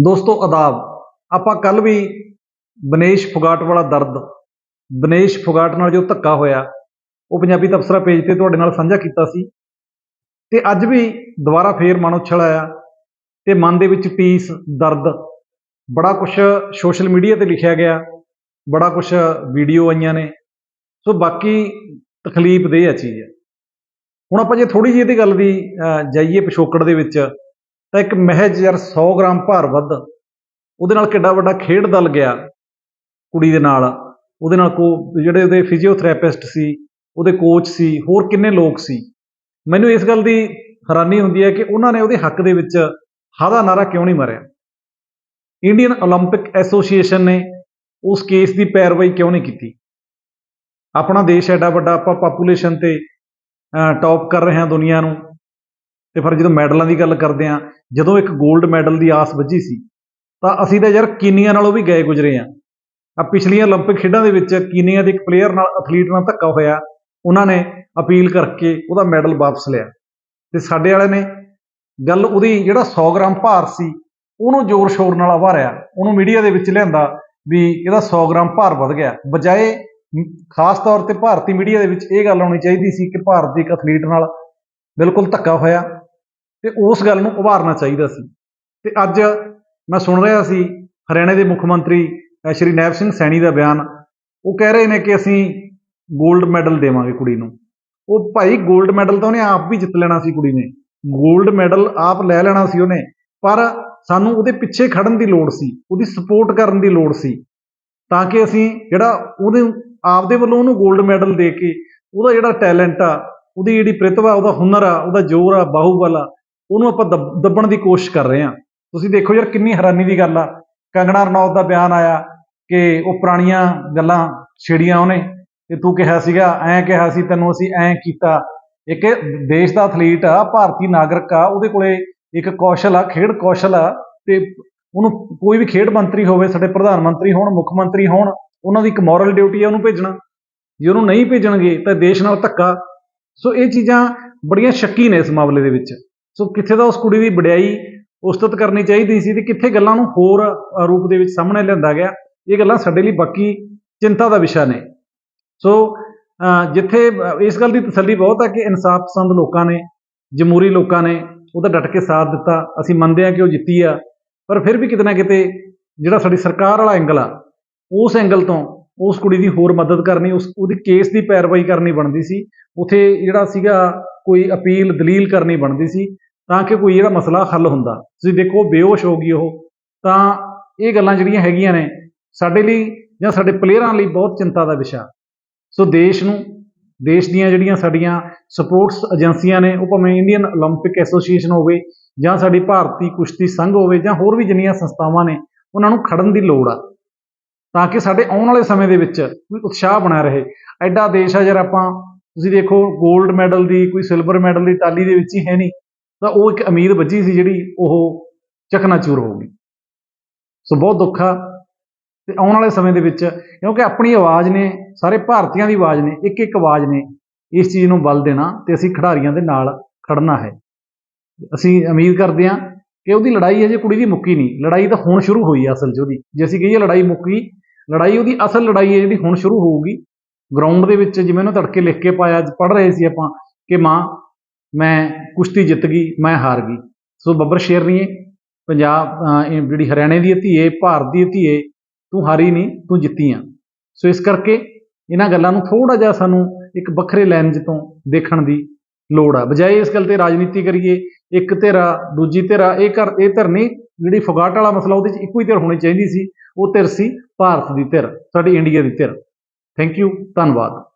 ਦੋਸਤੋ, ਆਦਾਬ, ਆਪਾਂ ਕੱਲ ਵੀ ਬਨੇਸ਼ ਫੁਗਾਟ ਵਾਲਾ ਦਰਦ, ਬਨੇਸ਼ ਫੁਗਾਟ ਨਾਲ ਜੋ ਧੱਕਾ ਹੋਇਆ, ਉਹ ਪੰਜਾਬੀ ਤਬਸਰਾ ਪੇਜ ਤੇ ਤੁਹਾਡੇ ਨਾਲ ਸਾਂਝਾ ਕੀਤਾ ਸੀ ਤੇ ਅੱਜ ਵੀ ਦੁਬਾਰਾ ਫੇਰ ਮਨ ਉਛਲ ਆਇਆ ਤੇ ਮਨ ਦੇ ਵਿੱਚ ਪੀਸ, ਦਰਦ, ਬੜਾ ਕੁਝ ਸੋਸ਼ਲ ਮੀਡੀਆ ਤੇ ਲਿਖਿਆ ਗਿਆ, ਬੜਾ ਕੁਝ ਵੀਡੀਓ ਆਈਆਂ ਨੇ, ਸੋ ਬਾਕੀ ਤਕਲੀਫ ਦੇ ਆ ਚੀਜ਼। ਹੁਣ ਆਪਾਂ ਜੇ ਥੋੜੀ ਜਿਹੀ ਇਹਦੀ ਗੱਲ ਦੀ ਜਾਈਏ ਪਿਛੋਕੜ ਦੇ ਵਿੱਚ ਤਾਂ ਇੱਕ ਮਹਿਜ ਯਾਰ 100 ਗ੍ਰਾਮ ਭਾਰ ਵੱਧ ਉਹਦੇ ਨਾਲ ਕਿੱਡਾ ਵੱਡਾ ਖੇਡ ਦਲ ਗਿਆ ਕੁੜੀ ਦੇ ਨਾਲ ਉਹਦੇ ਨਾਲ ਕੋ ਜਿਹੜੇ ਉਹਦੇ ਫਿਜ਼ੀਓਥੈਰੇਪਿਸਟ ਸੀ ਉਹਦੇ ਕੋਚ ਸੀ ਹੋਰ ਕਿੰਨੇ ਲੋਕ ਸੀ ਮੈਨੂੰ ਇਸ ਗੱਲ ਦੀ ਹੈਰਾਨੀ ਹੁੰਦੀ ਹੈ ਕਿ ਉਹਨਾਂ ਨੇ ਉਹਦੇ ਹੱਕ ਦੇ ਵਿੱਚ ਹਾਦਾ ਨਾਰਾ ਕਿਉਂ ਨਹੀਂ ਮਾਰਿਆ ਇੰਡੀਅਨ 올림픽 ਐਸੋਸੀਏਸ਼ਨ ਨੇ ਉਸ ਕੇਸ ਦੀ ਪੈਰਵਾਈ ਕਿਉਂ ਨਹੀਂ ਕੀਤੀ ਆਪਣਾ ਦੇਸ਼ ਐਡਾ ਵੱਡਾ ਆਪਾਂ ਪਾਪੂਲੇਸ਼ਨ ਤੇ ਟੌਪ ਕਰ ਰਹੇ ਹਾਂ ਦੁਨੀਆ ਨੂੰ ਤੇ ਫਿਰ ਜਦੋਂ ਮੈਡਲਾਂ ਦੀ ਗੱਲ ਕਰਦੇ ਆ ਜਦੋਂ ਇੱਕ 골ਡ ਮੈਡਲ ਦੀ ਆਸ ਵੱਜੀ ਸੀ, ਤਾਂ ਅਸੀਂ ਤਾਂ ਯਾਰ ਕੀਨੀਆ ਨਾਲੋਂ ਵੀ ਗਏ ਗੁਜਰੇ ਆ ਆ ਪਿਛਲੀਆਂ 올림픽 ਖੇਡਾਂ ਦੇ ਵਿੱਚ ਕੀਨੀਆ ਦੇ ਇੱਕ ਪਲੇਅਰ ਨਾਲ ਐਥਲੀਟ ਨਾਲ ਧੱਕਾ ਹੋਇਆ, ਉਹਨਾਂ ਨੇ ਅਪੀਲ ਕਰਕੇ ਉਹਦਾ ਮੈਡਲ ਵਾਪਸ ਲਿਆ। ਤੇ ਸਾਡੇ ਵਾਲੇ ਨੇ ਗੱਲ ਉਹਦੀ ਜਿਹੜਾ 100 ਗ੍ਰਾਮ ਭਾਰ ਸੀ, ਉਹਨੂੰ ਜ਼ੋਰ ਸ਼ੋਰ ਨਾਲ ਆਵਾਰਿਆ, ਉਹਨੂੰ ਮੀਡੀਆ ਦੇ ਵਿੱਚ ਲਿਆਂਦਾ ਵੀ ਇਹਦਾ 100 ਗ੍ਰਾਮ ਭਾਰ ਵੱਧ ਗਿਆ। ਬਜਾਏ ਖਾਸ ਤੌਰ ਤੇ ਭਾਰਤੀ ਮੀਡੀਆ ਦੇ ਵਿੱਚ ਇਹ ਗੱਲ ਆਉਣੀ ਚਾਹੀਦੀ ਸੀ ਕਿ ਭਾਰਤ ਦੇ ਇੱਕ ਐਥਲੀਟ ਨਾਲ ਬਿਲਕੁਲ ਧੱਕਾ ਹੋਇਆ ਤੇ ਉਸ ਗੱਲ ਨੂੰ ਉਭਾਰਨਾ ਚਾਹੀਦਾ ਸੀ। ਤੇ ਅੱਜ ਮੈਂ ਸੁਣ ਰਿਹਾ ਸੀ ਹਰਿਆਣੇ ਦੇ ਮੁੱਖ ਮੰਤਰੀ ਸ਼੍ਰੀ ਨੈਬ ਸਿੰਘ ਸੈਣੀ ਦਾ ਬਿਆਨ। ਉਹ ਕਹਿ ਰਹੇ ਨੇ ਕਿ ਅਸੀਂ 골ਡ ਮੈਡਲ ਦੇਵਾਂਗੇ ਕੁੜੀ ਨੂੰ। ਉਹ ਭਾਈ 골ਡ ਮੈਡਲ ਤਾਂ ਉਹਨੇ ਆਪ ਵੀ ਜਿੱਤ ਲੈਣਾ ਸੀ ਕੁੜੀ ਨੇ। 골ਡ ਮੈਡਲ ਆਪ ਲੈ ਲੈਣਾ ਸੀ ਉਹਨੇ, ਪਰ ਸਾਨੂੰ ਉਹਦੇ ਪਿੱਛੇ ਖੜਨ ਦੀ ਲੋੜ ਸੀ, ਉਹਦੀ ਸਪੋਰਟ ਕਰਨ ਦੀ ਲੋੜ ਸੀ। ਤਾਂ ਕਿ ਅਸੀਂ ਜਿਹੜਾ ਉਹਦੇ ਆਪ ਦੇ ਵੱਲੋਂ ਉਹਨੂੰ 골ਡ ਮੈਡਲ ਦੇ ਕੇ ਉਹਦਾ ਜਿਹੜਾ ਟੈਲੈਂਟ ਆ ਉਹਦੀ ਜਿਹੜੀ ਪ੍ਰਤਿਭਾ ਉਹਦਾ ਹੁਨਰ ਆ, ਉਹਦਾ ਜ਼ੋਰ ਆ, ਬਾਹੂਬਲ ਆ, ਉਹਨੂੰ ਆਪਾਂ ਦੱਬ- ਦੱਬਣ ਦੀ ਕੋਸ਼ਿਸ਼ ਕਰ ਰਹੇ ਹਾਂ। ਤੁਸੀਂ ਦੇਖੋ ਯਾਰ ਕਿੰਨੀ ਹੈਰਾਨੀ ਦੀ ਗੱਲ ਆ। ਕੰਗਣਾ ਰਣੌਤ ਦਾ ਬਿਆਨ ਆਇਆ ਕਿ ਉਹ ਪੁਰਾਣੀਆਂ ਗੱਲਾਂ ਛੇੜੀਆਂ ਉਹਨੇ ਤੇ ਤੂੰ ਕਿਹਾ ਸੀਗਾ, ਐਂ ਕਿਹਾ ਸੀ, ਤੈਨੂੰ ਅਸੀਂ ਐਂ ਕੀਤਾ। ਇੱਕ ਦੇਸ਼ ਦਾ ਐਥਲੀਟ ਆ, ਭਾਰਤੀ ਨਾਗਰਿਕ ਆ, ਉਹਦੇ ਕੋਲੇ ਇੱਕ ਕੌਸ਼ਲ ਆ, ਖੇਡ ਕੌਸ਼ਲ ਆ ਤੇ ਉਹਨੂੰ ਕੋਈ ਵੀ ਖੇਡ ਮੰਤਰੀ ਹੋਵੇ, ਸਾਡੇ ਪ੍ਰਧਾਨ ਮੰਤਰੀ ਹੋਣ, ਮੁੱਖ ਮੰਤਰੀ ਹੋਣ, ਉਹਨਾਂ ਦੀ ਇੱਕ ਮੋਰਲ ਡਿਊਟੀ ਆ, ਉਹਨੂੰ ਭੇਜਣਾ। ਜੇ ਉਹਨੂੰ ਨਹੀਂ ਭੇਜਣਗੇ ਤਾਂ ਦੇਸ਼ ਨਾਲ ਧੱਕਾ। ਸੋ ਇਹ ਚੀਜ਼ਾਂ ਬੜੀਆਂ ਸ਼ੱਕੀ ਨੇ ਇਸ ਮਾਮਲੇ ਦੇ ਵਿੱਚ। ਸੋ ਕਿੱਥੇ ਦਾ ਉਸ ਕੁੜੀ ਦੀ ਵਡਿਆਈ ਉਸਤਤ ਕਰਨੀ ਚਾਹੀਦੀ ਸੀ ਤੇ ਕਿੱਥੇ ਗੱਲਾਂ ਨੂੰ ਹੋਰ ਰੂਪ ਦੇ ਵਿੱਚ ਸਾਹਮਣੇ ਲਿਆਂਦਾ ਗਿਆ, ਇਹ ਗੱਲਾਂ ਸਾਡੇ ਲਈ ਬਾਕੀ ਚਿੰਤਾ ਦਾ ਵਿਸ਼ਾ ਨੇ। ਸੋ ਜਿੱਥੇ ਇਸ ਗੱਲ ਦੀ ਤਸੱਲੀ ਬਹੁਤ ਹੈ ਕਿ ਇਨਸਾਫ ਪਸੰਦ ਲੋਕਾਂ ਨੇ, ਜਮਹੂਰੀ ਲੋਕਾਂ ਨੇ, ਉਹਦਾ ਡਟ ਕੇ ਸਾਥ ਦਿੱਤਾ, ਅਸੀਂ ਮੰਨਦੇ ਹਾਂ ਕਿ ਉਹ ਜਿੱਤੀ ਆ, ਪਰ ਫਿਰ ਵੀ ਕਿਤੇ ਨਾ ਕਿਤੇ ਜਿਹੜਾ ਸਾਡੀ ਸਰਕਾਰ ਵਾਲਾ ਐਂਗਲ ਆ, ਉਸ ਐਂਗਲ ਤੋਂ ਉਸ ਕੁੜੀ ਦੀ ਹੋਰ ਮਦਦ ਕਰਨੀ ਉਸ ਉਹਦੀ ਕੇਸ ਦੀ ਪੈਰਵਾਈ ਕਰਨੀ ਬਣਦੀ ਸੀ ਉਥੇ ਜਿਹੜਾ ਸੀਗਾ ਕੋਈ ਅਪੀਲ ਦਲੀਲ ਕਰਨੀ ਬਣਦੀ ਸੀ ਤਾਂ ਕਿ ਕੋਈ ਜਿਹੜਾ ਮਸਲਾ ਹੱਲ ਹੁੰਦਾ ਤੁਸੀਂ ਦੇਖੋ ਬੇਹੋਸ਼ ਹੋ ਗਈ ਉਹ ਤਾਂ ਇਹ ਗੱਲਾਂ ਜਿਹੜੀਆਂ ਹੈਗੀਆਂ ਨੇ ਸਾਡੇ ਲਈ ਜਾਂ ਸਾਡੇ ਪਲੇਅਰਾਂ ਲਈ ਬਹੁਤ ਚਿੰਤਾ ਦਾ ਵਿਸ਼ਾ ਸੋ ਦੇਸ਼ ਨੂੰ ਦੇਸ਼ ਦੀਆਂ ਜਿਹੜੀਆਂ ਸਾਡੀਆਂ ਸਪੋਰਟਸ ਏਜੰਸੀਆਂ ਨੇ ਉਹ ਭਾਵੇਂ ਇੰਡੀਅਨ 올림픽 ਐਸੋਸੀਏਸ਼ਨ ਹੋਵੇ ਜਾਂ ਸਾਡੀ ਭਾਰਤੀ ਕੁਸ਼ਤੀ ਸੰਘ ਹੋਵੇ ਜਾਂ ਹੋਰ ਵੀ ਜਿੰਨੀਆਂ ਸੰਸਥਾਵਾਂ ਨੇ ਉਹਨਾਂ ਨੂੰ ਖੜਨ ਦੀ ਲੋੜ ਆ ਤਾਂ ਕਿ ਸਾਡੇ ਆਉਣ ਵਾਲੇ ਸਮੇਂ ਦੇ ਵਿੱਚ ਕੋਈ ਉਤਸ਼ਾਹ ਬਣਿਆ ਰਹੇ। ਐਡਾ ਦੇਸ਼ ਆ ਯਾਰ ਆਪਾਂ, ਤੁਸੀਂ ਦੇਖੋ 골ਡ ਮੈਡਲ ਦੀ, ਕੋਈ ਸਿਲਵਰ ਮੈਡਲ ਦੀ ਟਾਲੀ ਦੇ ਵਿੱਚ ਹੀ ਹੈ ਨਹੀਂ। ਤਾਂ ਉਹ ਇੱਕ ਉਮੀਦ ਵੱਜੀ ਸੀ ਜਿਹੜੀ ਉਹ ਚਕਨਾਚੂਰ ਹੋ ਗਈ। ਸੋ ਬਹੁਤ ਦੁੱਖ ਆ। ਤੇ ਆਉਣ ਵਾਲੇ ਸਮੇਂ ਦੇ ਵਿੱਚ, ਕਿਉਂਕਿ ਆਪਣੀ ਆਵਾਜ਼ ਨੇ, ਸਾਰੇ ਭਾਰਤੀਆਂ ਦੀ ਆਵਾਜ਼ ਨੇ ਇੱਕ ਇੱਕ ਆਵਾਜ਼ ਨੇ, ਇਸ ਚੀਜ਼ ਨੂੰ ਬਲ ਦੇਣਾ ਤੇ ਅਸੀਂ ਖਿਡਾਰੀਆਂ ਦੇ ਨਾਲ ਖੜਨਾ ਹੈ। ਅਸੀਂ ਉਮੀਦ ਕਰਦੇ ਹਾਂ ਕਿ ਉਹਦੀ ਲੜਾਈ ਅਜੇ ਕੁੜੀ ਦੀ ਮੁੱਕੀ ਨਹੀਂ। ਲੜਾਈ ਤਾਂ ਹੁਣ ਸ਼ੁਰੂ ਹੋਈ ਆ ਅਸਲ 'ਚ ਉਹਦੀ। ਜੇ ਅਸੀਂ ਕਹੀਏ ਲੜਾਈ ਮੁੱਕੀ ਲੜਾਈ ਉਹਦੀ ਅਸਲ ਲੜਾਈ ਹੈ ਜਿਹੜੀ ਹੁਣ ਸ਼ੁਰੂ ਹੋਊਗੀ। ਗਰਾਊਂਡ ਦੇ ਵਿੱਚ ਜਿਵੇਂ ਉਹਨੇ ਤੜਕੇ ਲਿਖ ਕੇ ਪਾਇਆ ਅੱਜ ਪੜ੍ਹ ਰਹੇ ਸੀ ਆਪਾਂ ਕਿ ਮਾਂ ਮੈਂ ਕੁਸ਼ਤੀ ਜਿੱਤ ਗਈ ਮੈਂ ਹਾਰ ਗਈ। ਸੋ ਬੱਬਰ ਸ਼ੇਰਨੀਏ ਪੰਜਾਬ ਅਹ, ਇਹ ਜਿਹੜੀ ਹਰਿਆਣੇ ਦੀ ਧੀਏ ਭਾਰਤ ਦੀ ਧੀਏ ਤੂੰ ਹਾਰੀ ਨਹੀਂ ਤੂੰ ਜਿੱਤੀ ਆ ਸੋ ਇਸ ਕਰਕੇ ਇਹਨਾਂ ਗੱਲਾਂ ਨੂੰ ਥੋੜਾ ਜਿਹਾ ਸਾਨੂੰ ਇੱਕ ਵੱਖਰੇ ਲੈਂਜ ਤੋਂ ਦੇਖਣ ਦੀ ਲੋੜ ਆ। ਬਜਾਏ ਇਸ ਗੱਲ ਤੇ ਰਾਜਨੀਤੀ ਕਰੀਏ ਇੱਕ ਧਿਰਾ ਦੂਜੀ ਧਿਰਾ ਇਹ ਕਰ ਇਹ ਧਿਰ ਨਹੀਂ ਜਿਹੜੀ ਫੁਗਾਟ ਵਾਲਾ ਮਸਲਾ ਉਹਦੇ 'ਚ ਇੱਕੋ ਹੀ ਧਿਰ ਹੋਣੀ ਚਾਹੀਦੀ ਸੀ, ਉਹ ਧਿਰ ਸੀ ਭਾਰਤ ਦੀ ਧਿਰ, ਸਾਡੀ ਇੰਡੀਆ ਦੀ ਧਿਰ। ਥੈਂਕ ਯੂ ਧੰਨਵਾਦ।